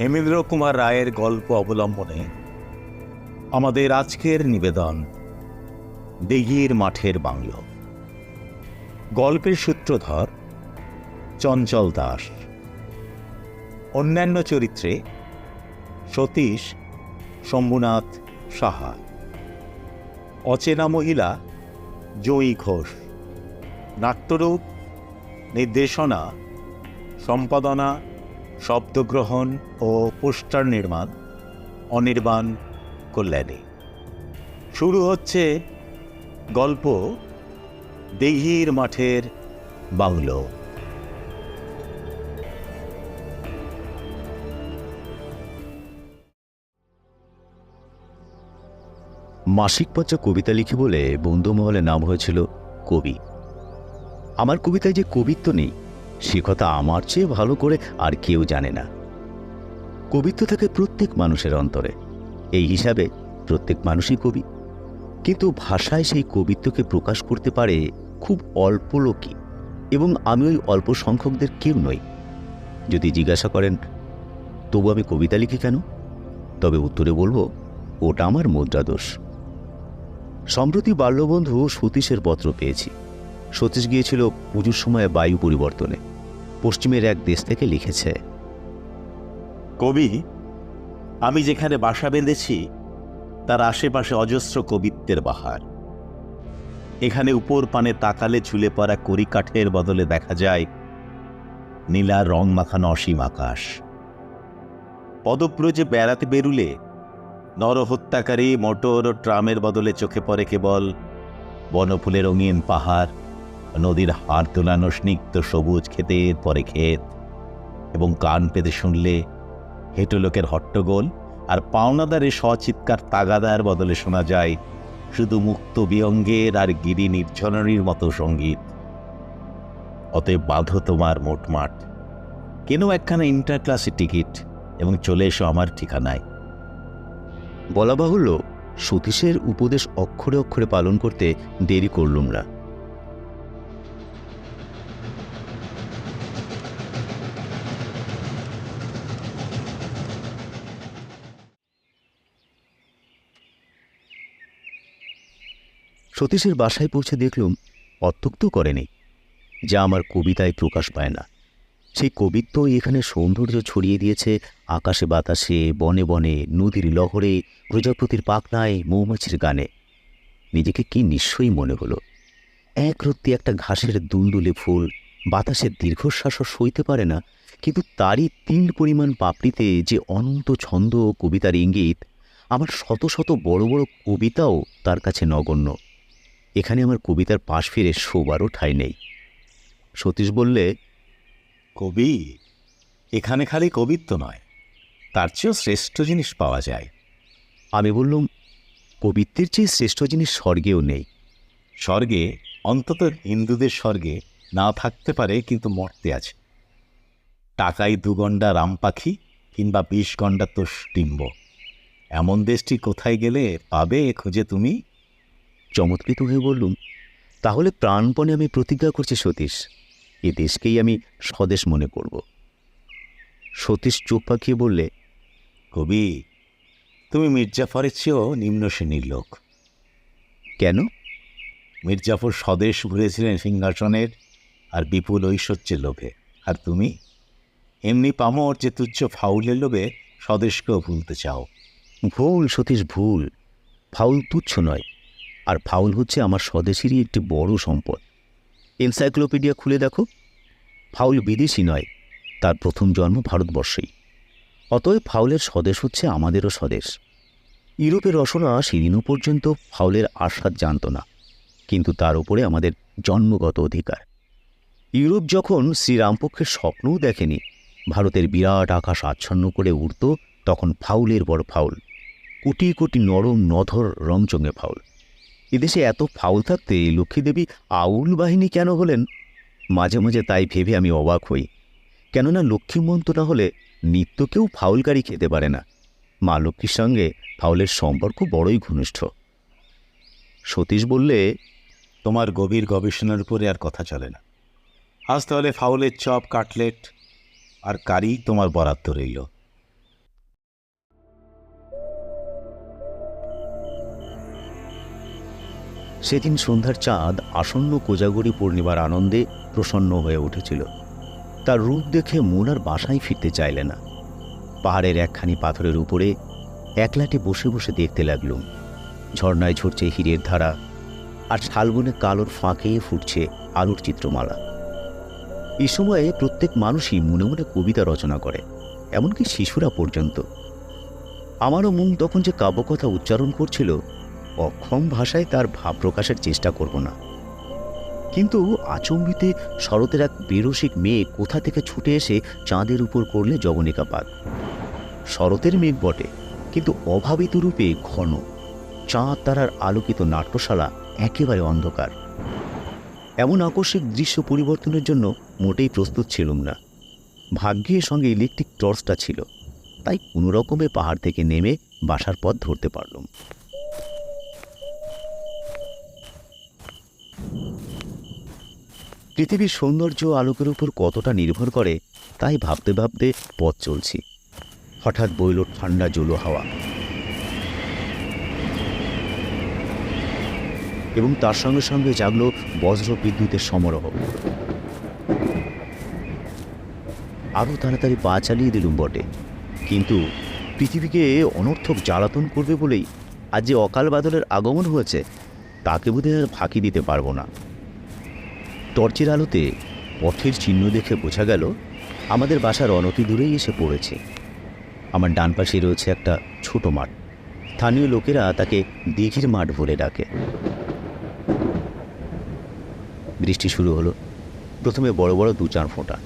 হেমেন্দ্র কুমার রায়ের গল্প অবলম্বনে আমাদের আজকের নিবেদন দিঘির মাঠের বাংলো। গল্পের সূত্রধর চঞ্চল দাস। অন্যান্য চরিত্রে সতীশ শম্ভুনাথ সাহা। অচেনা মহিলা জয়ী ঘোষ। নাট্যরূপ, নির্দেশনা, সম্পাদনা শব্দগ্রহণ ও পোস্টার নির্মাণ, অনির্বাণ কল্যাণী। শুরু হচ্ছে গল্প দিঘির মাঠের বাংলো মাসিক পত্র কবিতা লিখি বলে বন্ধুমহলে নাম হয়েছিল কবি। আমার কবিতায় যে কবিত্ব নেই সে কথা আমার চেয়ে ভালো করে আর কেউ জানে না। কবিত্ব থাকে প্রত্যেক মানুষের অন্তরে। এই হিসাবে প্রত্যেক মানুষই কবি। কিন্তু ভাষায় সেই কবিত্বকে প্রকাশ করতে পারে খুব অল্প লোকই। এবং আমি ওই অল্প সংখ্যকদের কেউ নই। যদি জিজ্ঞাসা করেন, তবু আমি কবিতা লিখি কেন? তবে উত্তরে বলব, ওটা আমার মুদ্রাদোষ। সম্প্রতি বাল্যবন্ধু সতীশের পত্র পেয়েছি। সতীশ গিয়েছিল পুজোর সময় বায়ু পরিবর্তনে। পশ্চিমের এক দেশ থেকে লিখেছে। কবি, আমি যেখানে বাসা বেঁধেছি, তার আশেপাশে অজস্র কবিত্বের বাহার। এখানে উপর পানে তাকালে ঝুলে পড়া কড়ি কাঠের বদলে দেখা যায় নীলা রং মাখানো অসীম আকাশ। পদব্রজে বেড়াতে বেরুলে নরহত্যাকারী মোটর ও ট্রামের বদলে চোখে পড়ে কেবল বনফুলের রঙিন পাহাড়। নদীর হাড় তোলানো স্নিগ্ধ সবুজ ক্ষেতের পরে ক্ষেত, এবং কান পেতে শুনলে হেঁটো লোকের হট্টগোল, আর পাওনাদারের সচিৎকার তাগাদার বদলে শোনা যায় শুধু মুক্ত বিয়ঙ্গের আর গিরি নির্ঝরণীর মতো সংগীত। অতএব বাঁধো তোমার মোটমাট কেন একখানা ইন্টার ক্লাসের টিকিট, এবং চলে এসো আমার ঠিকানায়। বলা বাহুল্য সতীশের উপদেশ অক্ষরে অক্ষরে পালন করতে দেরি করলুম সতীশের বাসায় পৌঁছে দেখলুম অত্যক্ত করেনি, যা আমার কবিতায় প্রকাশ পায় না। সেই কবিত্ব এখানে সৌন্দর্য ছড়িয়ে দিয়েছে আকাশে বাতাসে, বনে বনে, নদীর লহরে, প্রজাপতির পাখনায়, মৌমাছির গানে। নিজেকে কি নিশ্চয়ই মনে হলো? এক রত্তি একটা ঘাসের দুলদুলে ফুল, বাতাসের দীর্ঘশ্বাসও সইতে পারে না, কিন্তু তারই তিন পরিমাণ পাপড়িতে যে অনন্ত ছন্দ কবিতার ইঙ্গিত, আমার শত শত বড় বড় কবিতাও তার কাছে নগণ্য। এখানে আমার কবিতার পাশ ফিরে শোবারও ঠাঁই নেই। সতীশ বললে কবি এখানে খালি কবিত্ব নয় তার চেয়েও শ্রেষ্ঠ জিনিস পাওয়া যায়। আমি বললুম কবিত্বের চেয়ে শ্রেষ্ঠ জিনিস স্বর্গেও নেই। স্বর্গে অন্তত হিন্দুদের স্বর্গে না থাকতে পারে কিন্তু মর্তে আছে। টাকায় দু গন্ডা রাম পাখি কিংবা বিশ গন্ডা তোষ্টিম্ব। এমন দেশটি কোথায় গেলে পাবে খুঁজে তুমি? চমৎকৃত হয়ে বললুম, তাহলে প্রাণপণে আমি প্রতিজ্ঞা করছি সতীশ। এ দেশকেই আমি স্বদেশ মনে করব। সতীশ চোখ পাকিয়ে বললে, কবি, তুমি মির্জাফরের চেয়েও নিম্ন শ্রেণির লোক। কেন? মির্জাফর স্বদেশ ঘুরেছিলেন সিংহাসনের আর বিপুল ঐশ্বর্যের লোভে। আর তুমি? এমনি পামর যে তুচ্ছ ফাউলের লোভে স্বদেশকেও ভুলতে চাও। ভুল, সতীশ, ভুল। ফাউল তুচ্ছ নয় আর ফাউল হচ্ছে আমার স্বদেশেরই একটি বড় সম্পদ। এনসাইক্লোপিডিয়া খুলে দেখো। ফাউল বিদেশি নয়, তার প্রথম জন্ম ভারতবর্ষেই। অতএব ফাউলের স্বদেশ হচ্ছে আমাদেরও স্বদেশ। ইউরোপের রসনা সেদিনও পর্যন্ত ফাউলের আস্বাদ জানত না, কিন্তু তার উপরে আমাদের জন্মগত অধিকার। ইউরোপ যখন শ্রীরামপক্ষের স্বপ্নও দেখেনি, ভারতের বিরাট আকাশ আচ্ছন্ন করে উঠত তখন ফাউলের বড় ফাউল, কোটি কোটি নরম নধর রংচঙে ফাউল। এদেশে এত ফাউল থাকতে লক্ষ্মীদেবী আউল বাহিনী কেন হলেন? মাঝে মাঝে তাই ভেবে আমি অবাক হই। কেননা লক্ষ্মীমন্ত না হলে নিত্যকেও ফাউলকারী খেতে পারে না। মা লক্ষ্মীর সঙ্গে ফাউলের সম্পর্ক বড়ই ঘনিষ্ঠ। সতীশ বললে, তোমার গভীর গবেষণার উপরে আর কথা চলে না। আজ তাহলে ফাউলের চপ, কাটলেট আর কারি তোমার বরাদ্দ রইল। সেদিন সন্ধ্যার চাঁদ আসন্ন কোজাগরি পূর্ণিমার আনন্দে প্রসন্ন হয়ে উঠেছিল। তার রূপ দেখে মন আর বাসায় ফিরতে চাইলে না। পাহাড়ের একখানি পাথরের উপরে একলাটে বসে বসে দেখতে লাগলুম। ঝর্ণায় ঝরছে হীরের ধারা আর শালবনে কালোর ফাঁকে ফুটছে আলোর চিত্রমালা। এই সময়ে প্রত্যেক মানুষই মনে মনে কবিতা রচনা করে, এমনকি শিশুরা পর্যন্ত। আমারও মুখ তখন যে কাব্যকথা উচ্চারণ করছিল অক্ষম ভাষায় তার ভাব প্রকাশের চেষ্টা করব না। কিন্তু আচম্বিতে শরতের এক বেরসিক মেয়ে কোথা থেকে ছুটে এসে চাঁদের উপর করলে জবনিকাপাত শরতের মেঘ বটে, কিন্তু অভাবিত রূপে ঘন। চাঁদ তারার আলোকিত নাট্যশালা একেবারে অন্ধকার। এমন আকস্মিক দৃশ্য পরিবর্তনের জন্য মোটেই প্রস্তুত ছিলুম না। ভাগ্যের সঙ্গে ইলেকট্রিক টর্চটা ছিল, তাই কোনো রকমে পাহাড় থেকে নেমে বাসার পথ ধরতে পারলুম। পৃথিবীর সৌন্দর্য আলোকের উপর কতটা নির্ভর করে, তাই ভাবতে ভাবতে পথ চলছি। হঠাৎ বইল ঠান্ডা জলো হাওয়া। এবং তার সঙ্গে সঙ্গে জাগলো বজ্র বিদ্যুতের সমারোহ। আরও তাড়াতাড়ি পা চালিয়ে দিলুম বটে। কিন্তু পৃথিবীকে অনর্থক জ্বালাতন করবে বলেই আজ যে অকাল বাদলের আগমন হয়েছে তাকে বোধহয় আর ফাঁকি দিতে পারব না। টর্চের আলোতে পথের চিহ্ন দেখে বোঝা গেল, আমাদের বাসার অনতি দূরেই এসে পড়েছে। আমার ডান পাশে রয়েছে একটা ছোট মাঠ। স্থানীয় লোকেরা তাকে দিঘির মাঠ বলে ডাকে। বৃষ্টি শুরু হলো। প্রথমে বড় বড় দু চার ফোঁটা।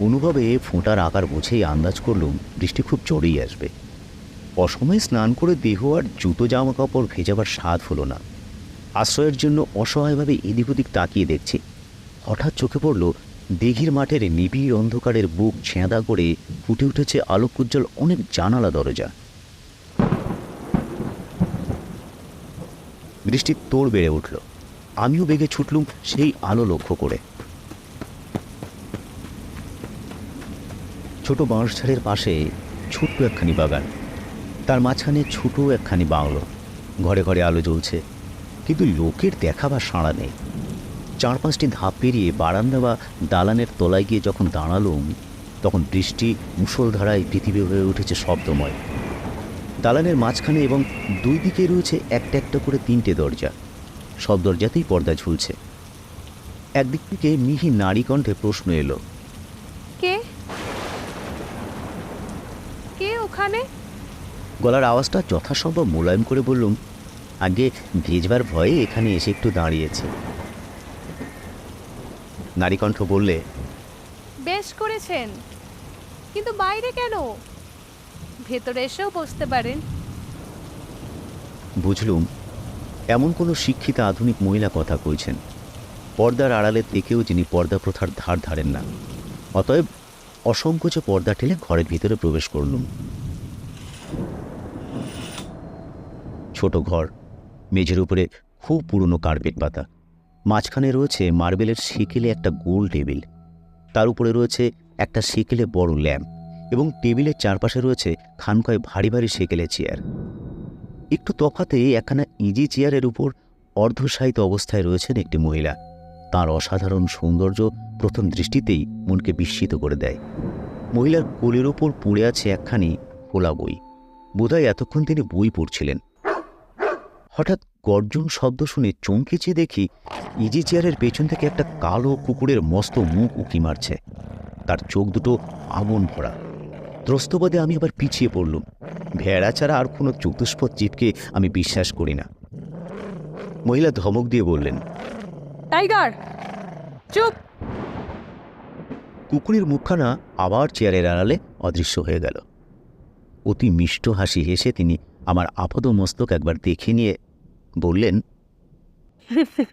অনুভবে ফোঁটার আকার বুঝেই আন্দাজ করলুম, বৃষ্টি খুব জোরেই আসবে। অসময়ে স্নান করে দেহ আর জুতো জামা কাপড় ভেজাবার স্বাদ হলো না। আশ্রয়ের জন্য অসহায়ভাবে এদিক ওদিক তাকিয়ে দেখছি। হঠাৎ চোখে পড়ল, দিঘির মাঠের নিবিড় অন্ধকারের বুক ছেঁদা করে ফুটে উঠেছে আলোকোজ্জ্বল অনেক জানালা দরজা। বৃষ্টির তোড় বেড়ে উঠল। আমিও বেগে ছুটলুম সেই আলো লক্ষ্য করে। ছোট বাঁশঝাড়ের পাশে ছোট্ট একখানি বাগান। তার মাঝখানে ছোট একখানি বাংলো ঘরে ঘরে আলো জ্বলছে। কিন্তু লোকের দেখা বা সাড়া নেই। চার পাঁচটি ধাপ পেরিয়ে বারান্দা বা দালানের তলায় গিয়ে যখন দাঁড়ালুম তখন বৃষ্টি মুষলধারায় পৃথিবী হয়ে উঠেছে শব্দময়। দালানের মাঝখানে এবং দুই দিকে রয়েছে একটা একটা করে তিনটে দরজা। সব দরজাতেই পর্দা ঝুলছে। একদিক থেকে মিহি নারী কণ্ঠে প্রশ্ন এলো কে? কে ওখানে? গলার আওয়াজটা যথাসম্ভব মোলায়েম করে বললুম আগে ভেজবার ভয়ে এখানে এসে একটু দাঁড়িয়েছে। নারীকণ্ঠ বললে বেশ করেছেন। কিন্তু বাইরে কেন? ভেতরে এসেও বসতে পারেন। বুঝলুম এমন কোনো শিক্ষিতা আধুনিক মহিলা কথা কইছেন। পর্দার আড়ালে থেকেও যিনি পর্দা প্রথার ধার ধারেন না। অতএব অসংকোচে পর্দা ঠেলে ঘরের ভিতরে প্রবেশ করলুম। ছোট ঘর মেঝের উপরে খুব পুরনো কার্পেট পাতা। মাঝখানে রয়েছে মার্বেলের সেকেলে একটা গোল টেবিল। তার উপরে রয়েছে একটা সেকেলে বড় ল্যাম্প এবং টেবিলের চারপাশে রয়েছে খানকয় ভারী ভারী সেকেলে চেয়ার একটু তফাতে একখানা ইজি চেয়ারের উপর অর্ধসাহিত অবস্থায় রয়েছেন একটি মহিলা। তার অসাধারণ সৌন্দর্য প্রথম দৃষ্টিতেই মনকে বিস্মিত করে দেয়। মহিলার কোলের ওপর পড়ে আছে একখানি খোলা বই। বোধহয় এতক্ষণ তিনি বই পড়ছিলেন। হঠাৎ গর্জন শব্দ শুনে চমকে চেয়ে দেখি ইজি চেয়ারের পেছন থেকে একটা কালো কুকুরের মস্ত মুখ উঁকি মারছে। তার চোখ দুটো আগুন ভরা। ত্রস্তবাদে আমি আবার পিছিয়ে পড়লুম। ভেড়া ছাড়া আর কোনো চতুষ্পদ জীবকে আমি বিশ্বাস করি না। মহিলা ধমক দিয়ে বললেন টাইগার চুপ। কুকুরের মুখখানা আবার চেয়ারের আড়ালে অদৃশ্য হয়ে গেল। অতি মিষ্ট হাসি হেসে তিনি আমার আপদ মস্তক একবার দেখে নিয়ে বললেন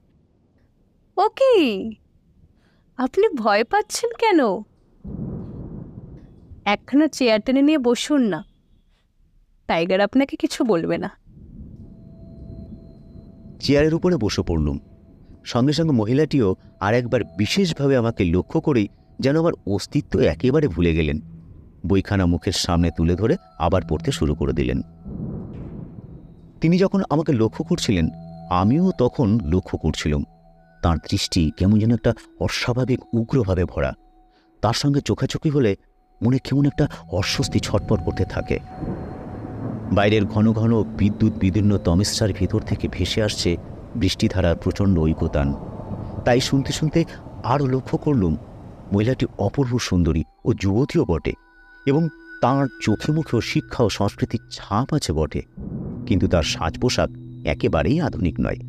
ওকে আপনি ভয় পাচ্ছেন কেন? একখানা চেয়ার টেনে নিয়ে বসুন না টাইগার আপনাকে কিছু বলবে না। চেয়ারের উপরে বসে পড়লুম। সঙ্গে সঙ্গে মহিলাটিও আর একবার বিশেষভাবে আমাকে লক্ষ্য করেই যেন আমার অস্তিত্ব একেবারে ভুলে গেলেন। বইখানা মুখের সামনে তুলে ধরে আবার পড়তে শুরু করে দিলেন। তিনি যখন আমাকে লক্ষ্য করছিলেন, আমিও তখন লক্ষ্য করছিলাম। তার দৃষ্টি কেমন যেন একটা অস্বাভাবিক উগ্রভাবে ভরা। তার সঙ্গে চোখাচোখি হলে মনে কেমন একটা অস্বস্তি ছটপট করতে থাকে। বাইরের ঘন ঘন বিদ্যুৎ বিদীর্ণ তমিশ্রার ভিতর থেকে ভেসে আসছে বৃষ্টিধারার প্রচণ্ড ঐকতান। তাই শুনতে শুনতে আরও লক্ষ্য করলুম, মহিলাটি অপূর্ব সুন্দরী ও যুবতীও বটে এবং তাঁর চোখে মুখেও শিক্ষা ও সংস্কৃতির ছাপ আছে বটে। কিন্তু তার সাজ পোশাক একেবারেই আধুনিক নয়।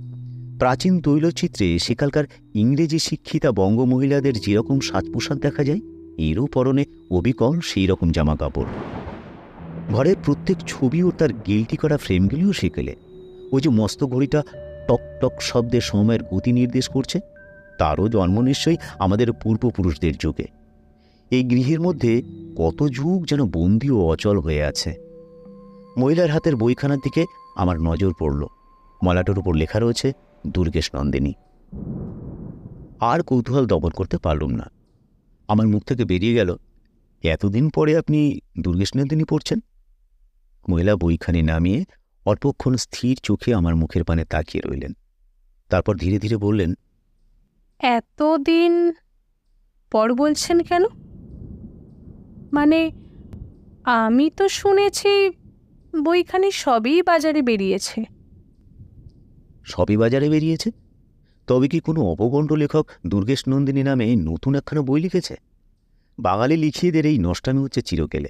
প্রাচীন তৈলচিত্রে সেকালকার ইংরেজি শিক্ষিতা বঙ্গমহিলাদের যেরকম সাজ পোশাক দেখা যায়, এরও পরনে অবিকল সেই রকম জামা কাপড় ঘরের প্রত্যেক ছবি ও তার গিলটি করা ফ্রেমগুলিও সেকেলে। ওই যে মস্ত ঘড়িটা টক টক শব্দে সময়ের গতি নির্দেশ করছে, তারও জন্ম নিশ্চয়ই আমাদের পূর্বপুরুষদের যুগে। এই গৃহের মধ্যে কত যুগ যেন বন্দি ও অচল হয়ে আছে। মহিলার হাতের বইখানার দিকে আমার নজর পড়ল। মলাটার উপর লেখা রয়েছে, দুর্গেশ নন্দিনী। আর কৌতূহল দমন করতে পারলুম না। আমার মুখ থেকে বেরিয়ে গেল, এতদিন পরে আপনি দুর্গেশ নন্দিনী পড়ছেন? মহিলা বইখানি নামিয়ে অল্পক্ষণ স্থির চোখে আমার মুখের পানে তাকিয়ে রইলেন। তারপর ধীরে ধীরে বললেন, এতদিন পর বলছেন কেন? মানে আমি তো শুনেছি বইখানি সবই বাজারে বেরিয়েছে। সবই বাজারে বেরিয়েছে? তবে কি কোনো অপগণ্ড লেখক দুর্গেশ নন্দিনী নামে নতুন একখানা বই লিখেছে? বাঙালি লিখিয়েদের এই নষ্টামি হচ্ছে চিরকেলে।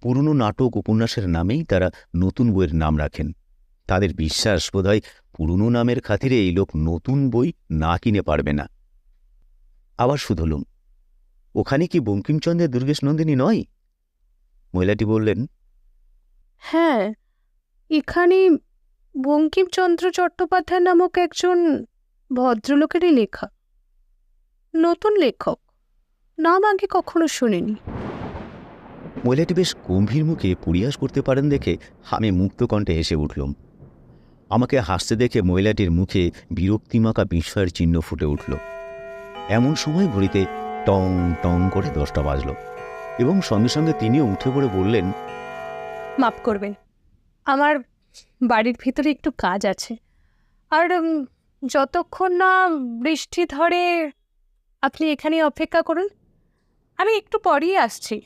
পুরনো নাটক উপন্যাসের নামেই তারা নতুন বইয়ের নাম রাখেন। তাদের বিশ্বাস বোধহয় পুরনো নামের খাতিরে এই লোক নতুন বই না কিনে পারবে না। আবার শুধলুম, ওখানে কি বঙ্কিমচন্দ্রের দুর্গেশ নন্দিনী নয়? মহিলাটি বললেন হ্যাঁ এখানে বঙ্কিমচন্দ্র চট্টোপাধ্যায় নামক একজন ভদ্রলোকেরই লেখা। নতুন লেখক। নাম আগে কখনো শুনিনি। মহিলাটি বেশ গম্ভীর মুখে পরিহাস করতে পারেন দেখে আমি মুক্ত কণ্ঠে হেসে উঠলুম। আমাকে হাসতে দেখে মহিলাটির মুখে বিরক্তিমাকা বিস্ময়ের চিহ্ন ফুটে উঠল। এমন সময় ঘড়িতে টং টং করে দশটা বাজল এবং সঙ্গে সঙ্গে তিনিও উঠে পড়ে বললেন মাফ করবেন। আমার বাড়ির ভিতরে একটু কাজ আছে। আর যতক্ষণ না বৃষ্টি ধরে আপনি এখানে অপেক্ষা করুন, আমি একটু পরেই আসছি।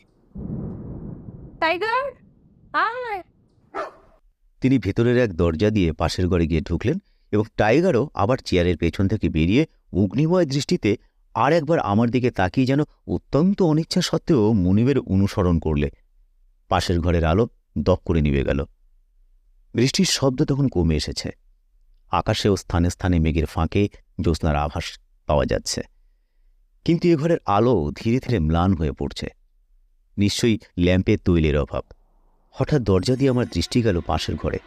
টাইগার তিনি ভেতরের এক দরজা দিয়ে পাশের ঘরে গিয়ে ঢুকলেন এবং টাইগারও আবার চেয়ারের পেছন থেকে বেরিয়ে অগ্নিময় দৃষ্টিতে আর একবার আমার দিকে তাকিয়ে যেন অত্যন্ত অনিচ্ছা সত্ত্বেও মনিবের অনুসরণ করলে। পাশের ঘরের আলো দপ করে নিভে গেল। বৃষ্টির শব্দ তখন কমে এসেছে। আকাশেও স্থানে স্থানে মেঘের ফাঁকে জ্যোৎস্নার আভাস পাওয়া যাচ্ছে। কিন্তু এ ঘরের আলো ধীরে ধীরে ম্লান হয়ে পড়ছে। নিশ্চয়ই ল্যাম্পের তৈলের অভাব। হঠাৎ দরজা দিয়ে আমার দৃষ্টি গেল পাশের ঘরে।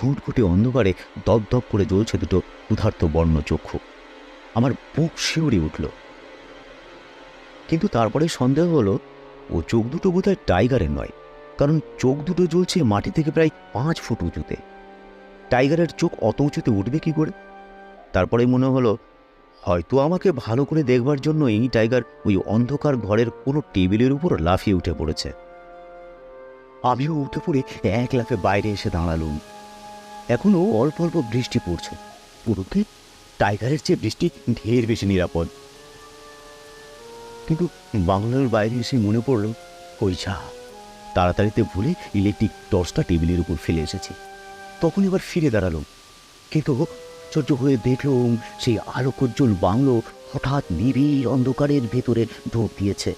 ঘুটঘুটে অন্ধকারে দপদপ করে জ্বলছে দুটো ক্ষুধার্ত বর্ণ চক্ষু। আমার বুক শিউরে উঠল। কিন্তু তারপরে সন্দেহ হলো, ও চোখ দুটো বোধহয় টাইগারের নয়। কারণ চোখ দুটো জ্বলছে মাটি থেকে প্রায় পাঁচ ফুট উঁচুতে। টাইগারের চোখ অত উঁচুতে উঠবে কি করে? তারপরে মনে হলো, হয়তো আমাকে ভালো করে দেখবার জন্য এই টাইগার ওই অন্ধকার ঘরের কোনো টেবিলের উপর লাফিয়ে উঠে পড়েছে। আমিও উঠে পড়ে এক লাফে বাইরে এসে দাঁড়ালুম। এখনও অল্প অল্প বৃষ্টি পড়ছে। পুরোতে টাইগারের চেয়ে বৃষ্টি ঢের বেশি নিরাপদ। কিন্তু বাংলার বাইরে এসে মনে পড়ল, ওই যা তাড়াতাড়িতে ভুলে ইলেকট্রিক টর্চটা টেবিলের উপর ফেলে এসেছি। তখন এবার ফিরে দাঁড়াল। কিন্তু আশ্চর্য হয়ে দেখলুম সেই আলোকোজ্জ্বল বাংলো হঠাৎ নিবিড় অন্ধকারের ভেতরে ঢোক দিয়েছে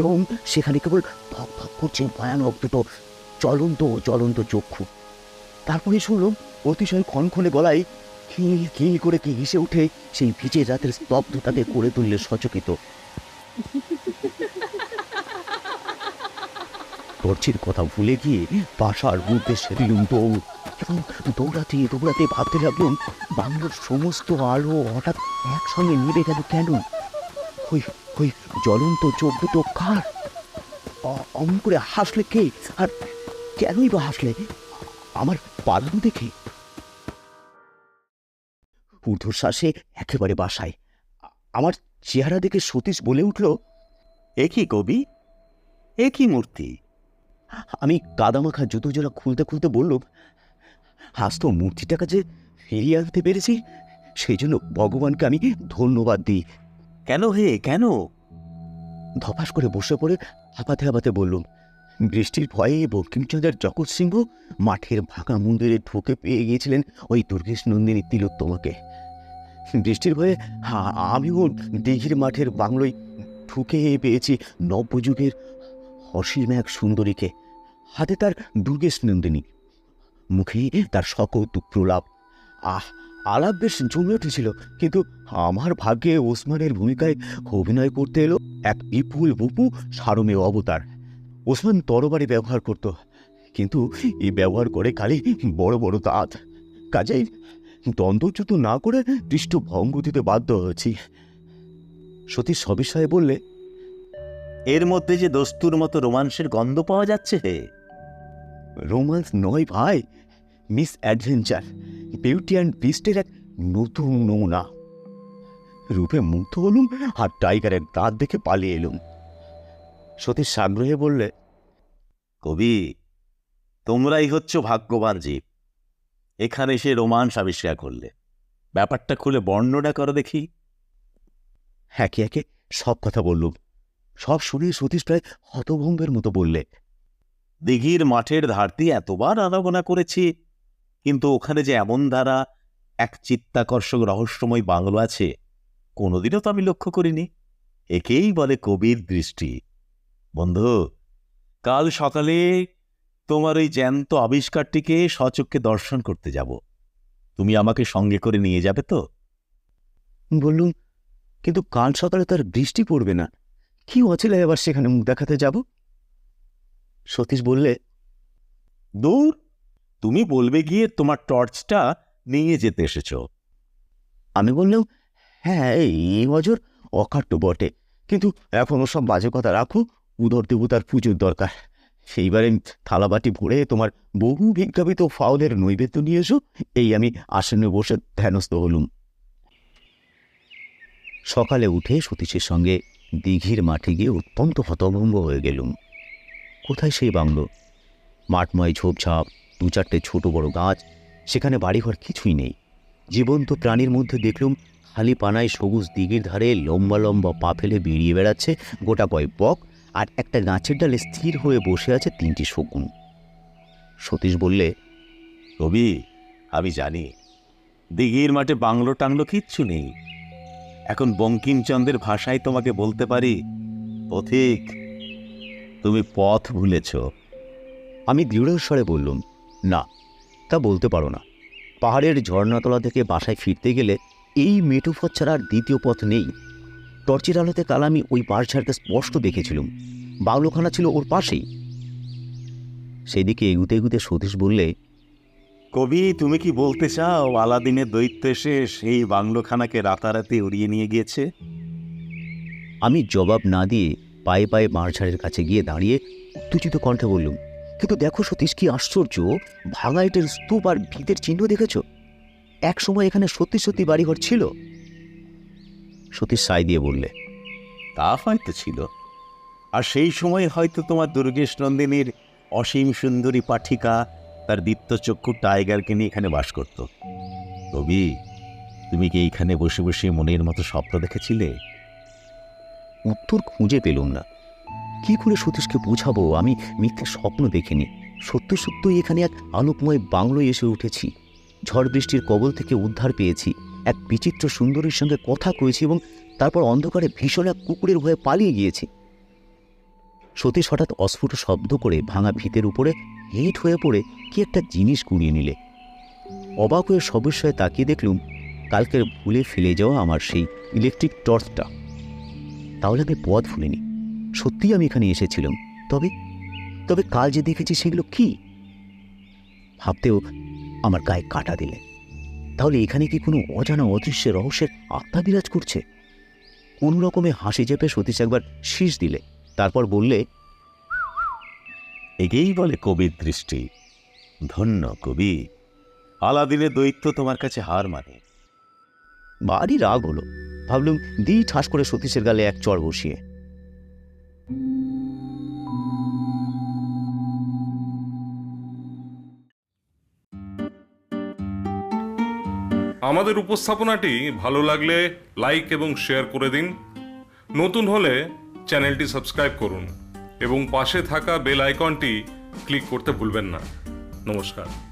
এবং সেখানে কেবল ভক ভক করছে ভয়ানক দুটো চলন্ত জ্বলন্ত চক্ষু। তারপরে শুনলাম অতিশয় ক্ষণক্ষণে গলায় খিল খিল করে কি হেসে উঠে সেই ভিজে রাতের স্তব্ধতাকে করে তুললে সচকিত। টর্চের কথা ভুলে গিয়ে বাসার মধ্যে সেদিলুম দৌড় এবং দৌড়াতে দৌড়াতে ভাবতে লাগলাম বাংলোর সমস্ত আলো হঠাৎ একসঙ্গে নিভে গেল কেন? ওই ওই জ্বলন্ত চোখ দুটো কার? অমন করে হাসলে কে? আর কেনই বা হাসলে? আমার পালানো দেখে। ঊর্ধ্বশ্বাসে একেবারে বাসায়। আমার চেহারা দেখে সতীশ বলে উঠল, এ কি কবি? এ কি মূর্তি? আমি কাদামাখা জুতো জোড়া খুলতে খুলতে বললুম আজ তো মূর্তিটাকে যে ফিরিয়ে আনতে পেরেছি সেই জন্য ভগবানকে আমি ধন্যবাদ দিই। কেন হে কেন? ধপাস করে বসে পড়ে হাঁপাতে হাঁপাতে বললুম বৃষ্টির ভয়ে বঙ্কিমচন্দ্রের জগৎ সিংহ মাঠের ভাঙা মন্দিরে ঢুকে পেয়ে গিয়েছিলেন ওই দুর্গেশ নন্দিনী তিলোত্তমাকে বৃষ্টির ভয়ে হা- আমিও দিঘির মাঠের বাংলোয় ঢুকে পেয়েছি নবযুগের অসীম এক সুন্দরীকে। হাতে তার দুর্গেশ নন্দিনী। মুখে তার সকৌতুক প্রলাপ আহ, আলাপ বেশ জমে উঠেছিল, কিন্তু আমার ভাগ্যে ওসমানের ভূমিকায় অভিনয় করতে এলো এক বিপুল বপু সারমে অবতার। ওসমান তরবারি ব্যবহার করত, কিন্তু এ ব্যবহার করে খালি বড় বড় দাঁত। কাজেই দ্বন্দ্বচ্যুত না করে দৃষ্ট ভঙ্গ দিতে বাধ্য হয়েছি। সতী সবিষয়ে বললে, এর মধ্যে যে দস্তুর মতো রোমান্সের গন্ধ পাওয়া যাচ্ছে হে! রোমান্স নয় ভাই মিস অ্যাডভেঞ্চার বিউটি অ্যান্ড বিস্টের এক নতুন নমুনা রূপে মুগ্ধ হলুম আর টাইগারের দাঁত দেখে পালিয়ে এলুম। সতীশ সাগ্রহে বললে কবি তোমরাই হচ্ছ ভাগ্যবান জীব। এখানে সে রোমান্স আবিষ্কার করলে। ব্যাপারটা খুলে বর্ণনা করো দেখি। একে একে সব কথা বললুম। সব শুনে সতীশ প্রায় হতভম্বের মতো বললে দিঘির মাঠের ধারতি এতবার আনাগোনা করেছি। কিন্তু ওখানে যে এমন ধারা, এক চিত্তাকর্ষক রহস্যময় বাংলো আছে, কোনোদিনও তো আমি লক্ষ্য করিনি। একেই বলে কবির দৃষ্টি। বন্ধু, কাল সকালে তোমার ওই জ্যান্ত আবিষ্কারটিকে সচক্ষে দর্শন করতে যাব। তুমি আমাকে সঙ্গে করে নিয়ে যাবে তো? বললুম, কিন্তু কাল সকালে তার বৃষ্টি পড়বে না। কি অচেলা এবার সেখানে মুখ দেখাতে যাব? সতীশ বললে, দূর, তুমি বলবে গিয়ে তোমার টর্চটা নিয়ে যেতে এসেছ। আমি বললাম হ্যাঁ এই বছর অকাট্য বটে, কিন্তু এখন সব বাজে কথা রাখো, উদর দেবতার পুজোর দরকার। সেইবারে থালাবাটি ভরে তোমার বহু বিজ্ঞাপিত ফাউলের নৈবেদ্য নিয়ে এসো, এই আমি আসনে বসে ধ্যানস্থ হলুম। সকালে উঠে সতীশের সঙ্গে দিঘির মাঠে গিয়ে অত্যন্ত হতভম্ব হয়ে গেলুম। কোথায় সেই বাংলো? মাঠময় ঝোপঝাপ, দু চারটে ছোট বড় গাছ, সেখানে বাড়িঘর কিছুই নেই। জীবন্ত প্রাণীর মধ্যে দেখলুম খালি পানায় সবুজ দিঘির ধারে লম্বা লম্বা পা ফেলে বেরিয়ে বেড়াচ্ছে গোটা কয় বক, আর একটা গাছের ডালে স্থির হয়ে বসে আছে তিনটি শকুন। সতীশ বললে, রবি, আমি জানি, দিঘির মাঠে বাংলো টাংলো কিচ্ছু নেই। এখন বঙ্কিমচন্দ্রের ভাষায় তোমাকে বলতে পারি, পথিক। তুমি পথ ভুলেছ। আমি দৃঢ়স্বরে বললুম না তা বলতে পারো না। পাহাড়ের ঝর্ণাতলা থেকে বাসায় ফিরতে গেলে এই মেটুপথ ছাড়া আর দ্বিতীয় পথ নেই। টর্চের আলোতে কাল আমি ওই পাড়ছাড়কে স্পষ্ট দেখেছিলুম। বাংলোখানা ছিল ওর পাশেই। সেদিকে এগুতে এগুতে সতীশ বললে কবি তুমি কি বলতে চাও আলাদিনের দৈত্য এসে সেই বাংলোখানাকে রাতারাতি উড়িয়ে নিয়ে গিয়েছে? আমি জবাব না দিয়ে পায়ে পায়ে মারঝাড়ের কাছে গিয়ে দাঁড়িয়ে উত্তেজিত কণ্ঠে বললুম, কিন্তু দেখো সতীশ, কি আশ্চর্য! ভাঙা ইটের স্তূপ আর ভিতের চিহ্ন দেখেছ? এক সময় এখানে সত্যি সত্যি বাড়িঘর ছিল। সতীশ সাই দিয়ে বললে, তা হয়তো ছিল। আর সেই সময় হয়তো তোমার দুর্গেশ নন্দিনীর অসীম সুন্দরী পাঠিকা তার দীপ্তচক্ষু টাইগারকে নিয়ে এখানে বাস করত। কবি, তুমি কি এইখানে বসে বসে মনের মতো স্বপ্ন দেখেছিলে? উত্তর খুঁজে পেলুম না। কি করে সতীশকে বোঝাবো? আমি মিথ্যে স্বপ্ন দেখিনি। সত্য সত্যই এখানে এক আলোকময় বাংলোয় এসে উঠেছি। ঝড় বৃষ্টির কবল থেকে উদ্ধার পেয়েছি। এক বিচিত্র সুন্দরীর সঙ্গে কথা কয়েছি এবং তারপর অন্ধকারে ভীষণ এক কুকুরের ভয়ে পালিয়ে গিয়েছি। সতীশ হঠাৎ অস্ফুট শব্দ করে ভাঙা ভিতের উপরে হেঁট হয়ে পড়ে কি একটা জিনিস কুড়িয়ে নিলে। অবাক হয়ে সবিস্ময়ে তাকিয়ে দেখলুম, কালকের ভুলে ফেলে যাওয়া আমার সেই ইলেকট্রিক টর্চটা তাহলে আমি পথ ভুলিনি। সত্যিই আমি এখানে এসেছিলাম। তবে তবে কাল যে দেখেছি সেগুলো কি? ভাবতেও আমার গায়ে কাটা দিলে। তাহলে এখানে কি কোনো অজানা অদৃশ্য রহস্যের আত্মা বিরাজ করছে? কোন রকমে হাসি চেপে সতীশ একবার শীষ দিলে, তারপর বললে, একেই বলে কবির দৃষ্টি। ধন্য কবি। আলাদিনের দৈত্য তোমার কাছে হার মানে। বাড়ি রাগ হলো। ভাবলুম দি ঠাস করে সতীশের গালে এক চড় বসিয়ে। আমাদের উপস্থাপনাটি ভালো লাগলে লাইক এবং শেয়ার করে দিন। নতুন হলে চ্যানেলটি সাবস্ক্রাইব করুন এবং পাশে থাকা বেল আইকনটি ক্লিক করতে ভুলবেন না। নমস্কার।